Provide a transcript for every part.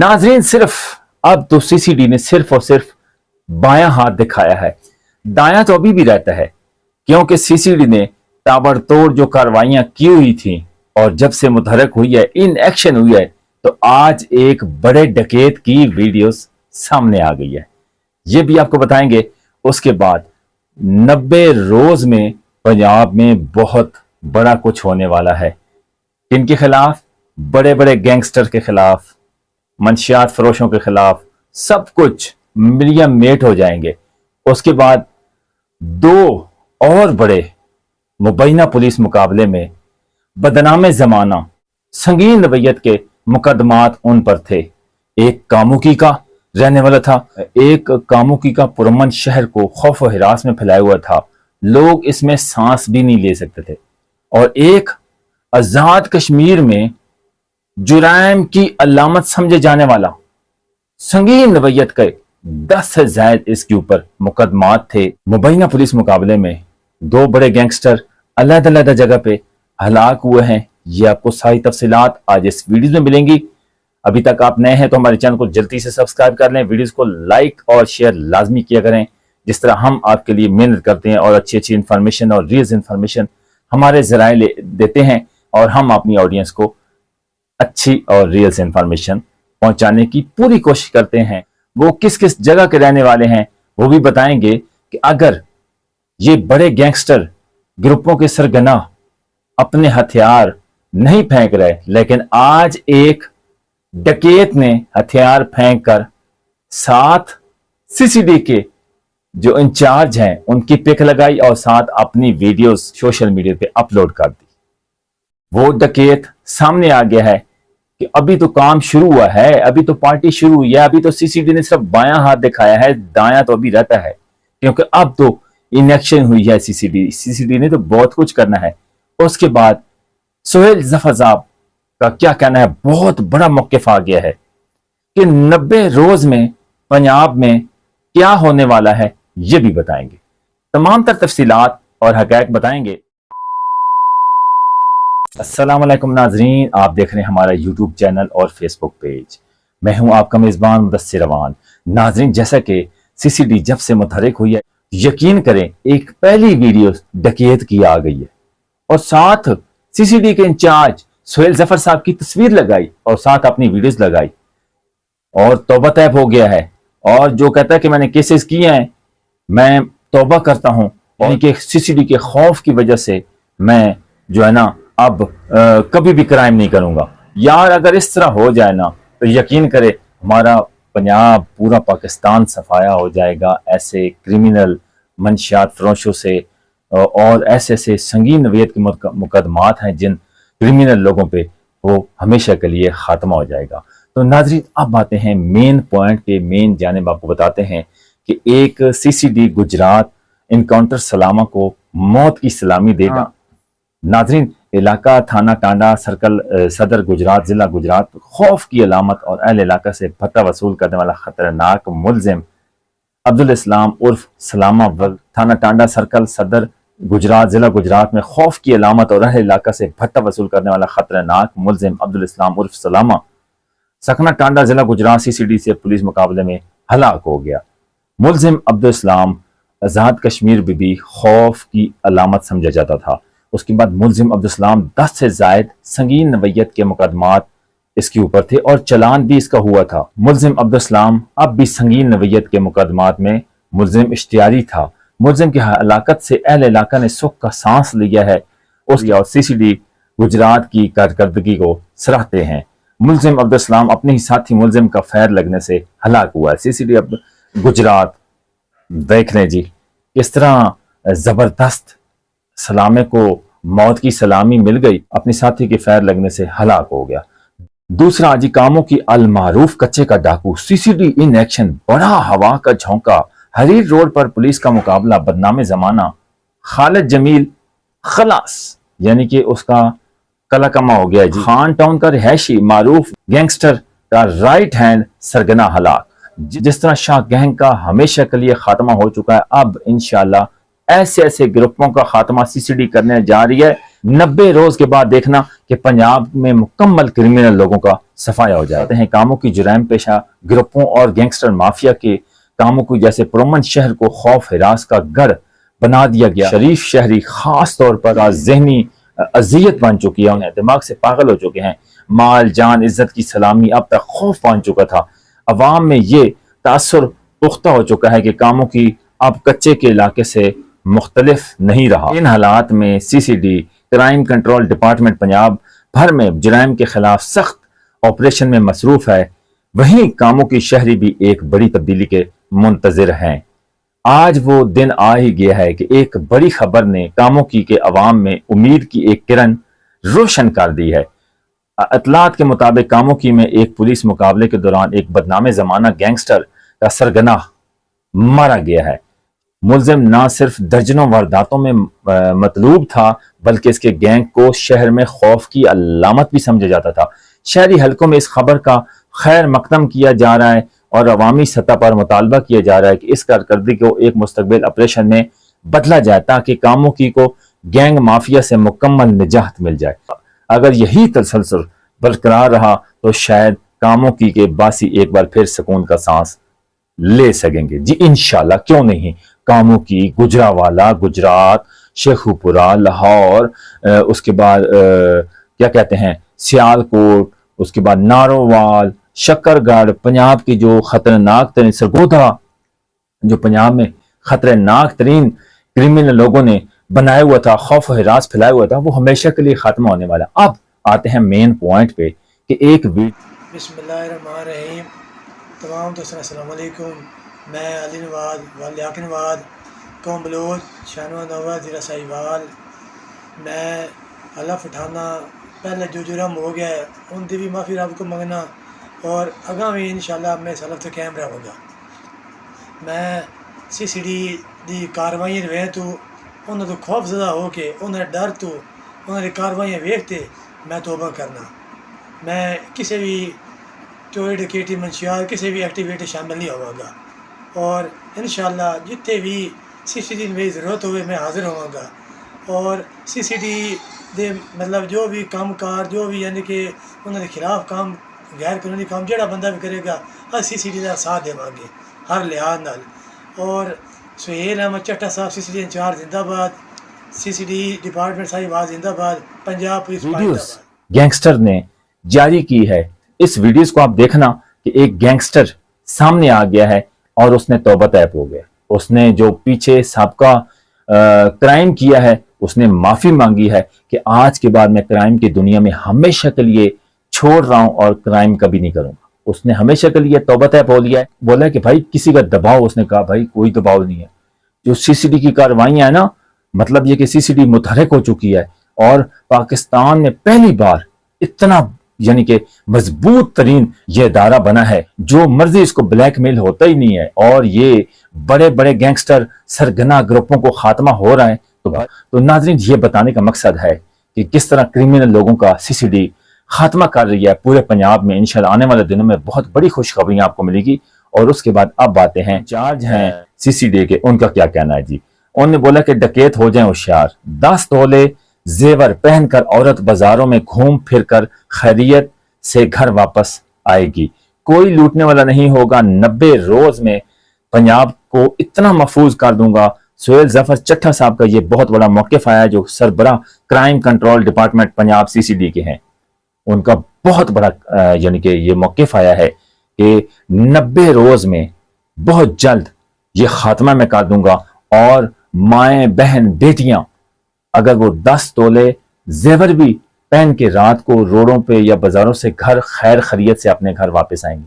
ناظرین، صرف اب تو سی سی ڈی نے صرف اور صرف بایاں ہاتھ دکھایا ہے۔ دایاں تو ابھی بھی رہتا ہے، کیونکہ سی سی ڈی نے تابڑتوڑ جو کاروائیاں کی ہوئی تھیں اور جب سے متحرک ہوئی ہے، ان ایکشن ہوئی ہے، تو آج ایک بڑے ڈکیت کی ویڈیوز سامنے آ گئی ہے۔ یہ بھی آپ کو بتائیں گے، اس کے بعد نبے روز میں پنجاب میں بہت بڑا کچھ ہونے والا ہے۔ ان کے خلاف؟ بڑے بڑے گینگسٹر کے خلاف۔ منشیات فروشوں کے خلاف سب کچھ ملیم میٹ ہو جائیں گے۔ اس کے بعد دو اور بڑے مبینہ پولیس مقابلے میں بدنام زمانہ سنگین رویت کے مقدمات ان پر تھے۔ ایک کاموکی کا رہنے والا تھا، ایک کاموکی کا پرمن شہر کو خوف و ہراس میں پھیلایا ہوا تھا۔ لوگ اس میں سانس بھی نہیں لے سکتے تھے۔ اور ایک آزاد کشمیر میں جرائم کی علامت سمجھے جانے والا۔ سنگین رویت کے دس سے زائد اس کے اوپر مقدمات تھے۔ مبینہ پولیس مقابلے میں دو بڑے گینگسٹر علیحدہ علیحدہ جگہ پہ ہلاک ہوئے ہیں۔ یہ آپ کو ساری تفصیلات آج اس ویڈیوز میں ملیں گی۔ ابھی تک آپ نئے ہیں تو ہمارے چینل کو جلدی سے سبسکرائب کر لیں۔ ویڈیوز کو لائک اور شیئر لازمی کیا کریں۔ جس طرح ہم آپ کے لیے محنت کرتے ہیں اور اچھی اچھی انفارمیشن اور ریلز انفارمیشن ہمارے ذرائع دیتے ہیں اور ہم اپنی آڈینس کو اچھی اور ریئل سے انفارمیشن پہنچانے کی پوری کوشش کرتے ہیں۔ وہ کس کس جگہ کے رہنے والے ہیں، وہ بھی بتائیں گے کہ اگر یہ بڑے گینگسٹر گروپوں کے سرگنا اپنے ہتھیار نہیں پھینک رہے، لیکن آج ایک ڈکیت نے ہتھیار پھینک کر ساتھ سی سی ڈی کے جو انچارج ہیں، ان کی پک لگائی اور ساتھ اپنی ویڈیوز سوشل میڈیا پہ اپلوڈ کر دی۔ وہ ڈکیت سامنے آ گیا ہے۔ کہ ابھی تو کام شروع ہوا ہے، ابھی تو پارٹی شروع ہوئی ہے، ابھی تو سی سی ڈی نے صرف بایاں ہاتھ دکھایا ہے، دایاں تو ابھی رہتا ہے۔ کیونکہ اب تو انیکشن ہوئی ہے سی C D C C D نے تو بہت کچھ کرنا ہے۔ اس کے بعد سہیل ظفرزاب کا کیا کہنا ہے، بہت بڑا موقف آ گیا ہے کہ نبے روز میں پنجاب میں کیا ہونے والا ہے، یہ بھی بتائیں گے۔ تمام تر تفصیلات اور حقائق بتائیں گے۔ السلام علیکم ناظرین، آپ دیکھ رہے ہیں ہمارا یوٹیوب چینل اور فیس بک پیج۔ میں ہوں آپ کا میزبان مدثر روان۔ ناظرین، جیسا کہ سی سی ڈی جب سے متحرک ہوئی ہے، یقین کریں ایک پہلی ویڈیو ڈکیت کی آ گئی ہے۔ اور ساتھ سی سی ڈی کے انچارج سہیل ظفر صاحب کی تصویر لگائی اور ساتھ اپنی ویڈیوز لگائی۔ اور توبہ طیب ہو گیا ہے۔ اور جو کہتا ہے کہ میں نے کیسز کیے ہیں، میں توبہ کرتا ہوں۔ اور کہ سی سی ڈی کے خوف کی وجہ سے میں جو ہے نا اب کبھی بھی کرائم نہیں کروں گا۔ یار اگر اس طرح ہو جائے نا تو یقین کرے ہمارا پنجاب پورا پاکستان صفایا ہو جائے گا۔ ایسے کریمینل منشیات فروشوں سے اور ایسے ایسے سنگین نویت کے مقدمات ہیں جن کریمینل لوگوں پہ وہ ہمیشہ کے لیے خاتمہ ہو جائے گا۔ تو ناظرین اب آتے ہیں مین پوائنٹ پہ مین جانب آپ کو بتاتے ہیں کہ ایک C C D Gujarat encounter سلامہ کو موت کی سلامی دے گا۔ ہاں۔ ناظرین علاقہ تھانہ ٹانڈا سرکل صدر گجرات، ضلع گجرات خوف کی علامت اور اہل علاقہ سے بھتہ وصول کرنے والا خطرناک ملزم عبدالاسلام عرف سلامہ ورگ، تھانہ ٹانڈا سرکل، صدر گجرات، ضلع گجرات میں خوف کی علامت اور اہل علاقہ سے بھتہ وصول کرنے والا خطرناک ملزم عبدالاسلام عرف سلامہ سکھنا ٹانڈا، ضلع گجرات، سی سی ڈی سے پولیس مقابلے میں ہلاک ہو گیا۔ ملزم عبدالاسلام آزاد کشمیر بی بی خوف کی علامت سمجھا جاتا تھا۔ اس کے بعد ملزم عبدالسلام دس سے زائد سنگین نویت کے مقدمات اس کے اوپر تھے اور چلان بھی اس کا ہوا تھا۔ ملزم عبدالسلام اب بھی سنگین نوعیت کے مقدمات میں ملزم اشتیاری تھا۔ ملزم کی ہلاکت سے اہل علاقہ نے سکھ کا سانس لیا ہے۔ اس اور سی سی ڈی گجرات کی کارکردگی کو سراہتے ہیں۔ ملزم عبدالسلام اپنے ہی ساتھی ملزم کا فیر لگنے سے ہلاک ہوا ہے۔ سی سی ڈی اب گجرات دیکھ لیں جی۔ کس طرح زبردست سلامے کو موت کی سلامی مل گئی اپنے ساتھی کے فیر لگنے سے ہلاک ہو گیا۔ دوسرا آجی کاموں کی المعروف کچے کا ڈاکو سی سی ڈی ان ایکشن بڑا ہوا کا جھونکا۔ حریر روڈ پر پولیس کا مقابلہ بدنام زمانہ۔ خالد جمیل خلاص یعنی کہ اس کا کلا کما ہو گیا۔ جی۔ خان ٹاؤن کا رہائشی معروف گینگسٹر کا رائٹ ہینڈ سرگنا ہلاک۔ جس طرح شاہ گینگ کا ہمیشہ کے لیے خاتمہ ہو چکا ہے اب انشاءاللہ ایسے ایسے گروپوں کا خاتمہ سی سی ڈی کرنے جا رہی ہے۔ نبے روز کے بعد دیکھنا کہ پنجاب میں مکمل کرمینل لوگوں کا صفایہ ہو جاتے ہیں۔ کاموں کی جرائم پیشہ گروپوں اور گینگسٹر مافیا کے کاموں کو جیسے پرومن شہر کو خوف حراس کا گھر بنا دیا گیا۔ شریف شہری خاص طور پر آج ذہنی اذیت بن چکی ہے۔ انہیں دماغ سے پاگل ہو چکے ہیں۔ مال، جان، عزت کی سلامی اب تک خوف بن چکا تھا۔ عوام میں یہ تاثر پختہ ہو چکا ہے کہ کاموں کی اب کچے کے علاقے سے مختلف نہیں رہا۔ ان حالات میں C C D, crime control department Punjab بھر میں جرائم کے خلاف سخت آپریشن میں مصروف ہے۔ وہیں کاموں کی شہری بھی ایک بڑی تبدیلی کے منتظر ہیں۔ آج وہ دن آ ہی گیا ہے کہ ایک بڑی خبر نے کاموں کی کے عوام میں امید کی ایک کرن روشن کر دی ہے۔ اطلاعات کے مطابق کاموں کی میں ایک پولیس مقابلے کے دوران ایک بدنام زمانہ گینگسٹر کا سرگناہ مارا گیا ہے۔ ملزم نہ صرف درجنوں وارداتوں میں مطلوب تھا، بلکہ اس کے گینگ کو شہر میں خوف کی علامت بھی سمجھا جاتا تھا۔ شہری حلقوں میں اس خبر کا خیر مقدم کیا جا رہا ہے اور عوامی سطح پر مطالبہ کیا جا رہا ہے کہ اس کارکردگی کو ایک مستقبل آپریشن میں بدلا جائے تاکہ کاموں کی کو گینگ مافیا سے مکمل نجات مل جائے۔ اگر یہی تسلسل برقرار رہا تو شاید کاموں کی کے باسی ایک بار پھر سکون کا سانس لے سکیں گے۔ جی انشاءاللہ، کیوں نہیں؟ کاموں کی گجرا والا گجرات شیخو پورا لاہور اس کے بعد کیا کہتے ہیں سیال کوٹ اس کے بعد نارووال شکر گڑھ پنجاب کی جو خطرناک ترین سرگودا، جو پنجاب میں خطرناک ترین کرمنل لوگوں نے بنایا ہوا تھا، خوف و حراس پھیلایا ہوا تھا، وہ ہمیشہ کے لیے ختم ہونے والا۔ اب آتے ہیں مین پوائنٹ پہ کہ ایک بسم اللہ الرحمن الرحیم۔ تمام دوستوں السلام علیکم۔ میں علی نواز والیاق نواز قوم بلوچ شانوہ نوہ ضلع سائیوال میں حلف اٹھانا پہلے جو جرم ہو گیا ہے ان دی بھی معافی رب کو منگنا اور اگاں بھی انشاءاللہ میں سلف تو قائم رہوں گا میں سی سی ڈی دی کاروائی رہے تو انہوں تو خوف زدہ ہو کے انہیں ڈر تو انہوں نے کاروائیاں ویکھتے میں توبہ کرنا میں کسی بھی چوری ڈکیٹی منشیات کسی بھی ایکٹیویٹی شامل نہیں ہوا گا اور انشاءاللہ جتنے بھی سی سی ڈی میری ضرورت ہوئے میں حاضر ہوا گا اور سی سی ڈی دے مطلب جو بھی کام کار جو بھی یعنی کہ انہوں کے خلاف کام غیر قانونی کام جڑا بندہ بھی کرے گا ہر سی سی ڈی کا ساتھ دے گے ہر لحاظ نال اور سہیل احمد چٹا صاحب سی سی ڈی انچارج زندہ آباد سی سی ڈی ڈپارٹمنٹ صاحب آباد زندہ آباد پنجاب اور اس نے توبہ طیب ہو گیا اس نے جو پیچھے سابقہ کرائم کیا ہے، اس نے معافی مانگی ہے کہ آج کے بعد میں کرائم کی دنیا میں ہمیشہ کے لیے چھوڑ رہا ہوں اور کرائم کبھی نہیں کروں گا۔ اس نے ہمیشہ کے لیے توبہ طے بول لیا ہے۔ بولا کہ بھائی، کسی کا دباؤ اس نے کہا، بھائی، کوئی دباؤ نہیں ہے۔ جو سی سی ڈی کی کاروائیاں ہیں نا مطلب یہ کہ سی سی ڈی متحرک ہو چکی ہے اور پاکستان میں پہلی بار اتنا یعنی کہ مضبوط ترین یہ ادارہ بنا ہے جو مرضی اس کو بلیک میل ہوتا ہی نہیں ہے اور یہ بڑے بڑے گینگسٹر سرگنا گروپوں کو خاتمہ ہو رہا ہے تو ناظرین یہ بتانے کا مقصد ہے کہ کس طرح کرمنل لوگوں کا سی سی ڈی خاتمہ کر رہی ہے پورے پنجاب میں۔ انشاءاللہ آنے والے دنوں میں بہت بڑی خوشخبریاں آپ کو ملے گی۔ اور اس کے بعد اب باتیں ہیں چارج ہیں سی سی ڈی کے ان کا کیا کہنا ہے؟ جی انہوں نے بولا کہ ڈکیت ہو جائیں ہوشیار۔ دس تولے زیور پہن کر عورت بازاروں میں گھوم پھر کر خیریت سے گھر واپس آئے گی۔ کوئی لوٹنے والا نہیں ہوگا۔ نبے روز میں پنجاب کو اتنا محفوظ کر دوں گا۔ سہیل ظفر چٹھا صاحب کا یہ بہت بڑا موقف آیا جو سربراہ crime control department Punjab C C D کے ہیں۔ ان کا بہت بڑا یعنی کہ یہ موقف آیا ہے کہ نبے روز میں بہت جلد یہ خاتمہ میں کر دوں گا اور مائیں بہن بیٹیاں اگر وہ دس تولے زیور بھی پہن کے رات کو روڈوں پہ یا بازاروں سے گھر خیر خریت سے اپنے گھر واپس آئیں گے۔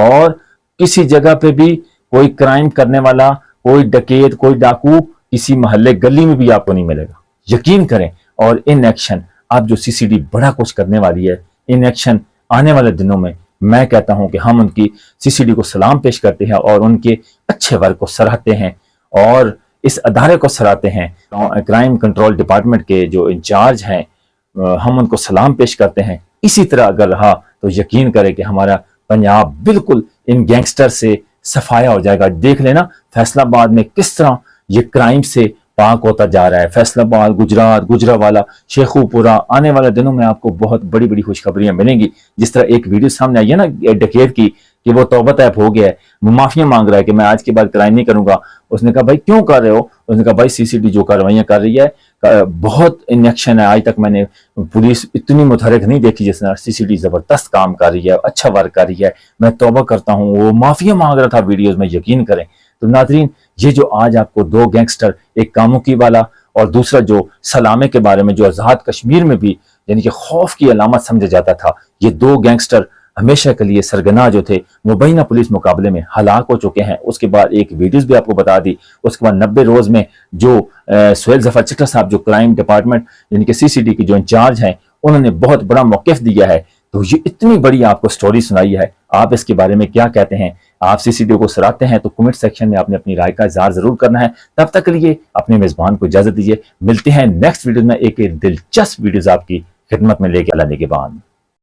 اور کسی جگہ پہ بھی کوئی کرائم کرنے والا، کوئی ڈکیت، کوئی ڈاکو کسی محلے گلی میں بھی آپ کو نہیں ملے گا۔ یقین کریں، اور ان ایکشن اب جو سی سی ڈی بڑا کچھ کرنے والی ہے، ان ایکشن آنے والے دنوں میں میں کہتا ہوں کہ ہم ان کی سی سی ڈی کو سلام پیش کرتے ہیں اور ان کے اچھے ورک کو سراہتے ہیں۔ اور اس ادارے کو سراہتے ہیں۔ کرائم کنٹرول ڈپارٹمنٹ کے جو انچارج ہیں، ہم ان کو سلام پیش کرتے ہیں۔ اسی طرح اگر رہا تو یقین کرے کہ ہمارا پنجاب بالکل ان گینگسٹر سے صفایا ہو جائے گا۔ دیکھ لینا فیصلہ آباد میں کس طرح یہ کرائم سے پاک ہوتا جا رہا ہے۔ فیصلہ آباد، گجرات گجرا والا شیخو پورا آنے والے دنوں میں آپ کو بہت بڑی بڑی خوشخبریاں ملیں گی۔ جس طرح ایک ویڈیو سامنے آئی ہے نا ڈکیت کی کہ وہ توبہ طیب ہو گیا ہے۔ معافیاں مانگ رہا ہے کہ میں آج کے بعد کرائم نہیں کروں گا۔ اس نے کہا، بھائی، کیوں کر رہے ہو؟ اس نے کہا، بھائی، سی سی ٹی جو کاروائیاں کر رہی ہے بہت انیکشن ہے۔ آج تک میں نے پولیس اتنی متحرک نہیں دیکھی جس نے سی سی ٹی زبردست کام کر رہی ہے اچھا ورک کر رہی ہے۔ میں توبہ کرتا ہوں۔ وہ معافیاں مانگ رہا تھا ویڈیوز میں، یقین کریں۔ تو ناظرین، یہ جو آج آپ کو دو گینگسٹر، ایک کاموکی والا اور دوسرا جو سلامے کے بارے میں، جو آزاد کشمیر میں بھی یعنی کہ خوف کی علامت سمجھا جاتا تھا، یہ دو گینگسٹر ہمیشہ کے لیے سرگنا جو تھے مبینہ پولیس مقابلے میں ہلاک ہو چکے ہیں۔ اس کے بعد ایک ویڈیوز بھی آپ کو بتا دی۔ اس کے بعد نبے روز میں جو سہیل ظفر چٹر صاحب جو کرائم ڈپارٹمنٹ یعنی کہ سی سی ٹی کی جو انچارج ہیں، انہوں نے بہت بڑا موقف دیا ہے۔ تو یہ اتنی بڑی آپ کو سٹوری سنائی ہے۔ آپ اس کے بارے میں کیا کہتے ہیں؟ آپ سی سی ڈی کو سراتے ہیں تو کمنٹ سیکشن میں آپ نے اپنی رائے کا اظہار ضرور کرنا ہے۔ تب تک کے لیے اپنے میزبان کو اجازت دیجیے ملتے ہیں نیکسٹ ویڈیو میں ایک دلچسپ ویڈیوز آپ کی خدمت میں لے کے اللہ کے بعد۔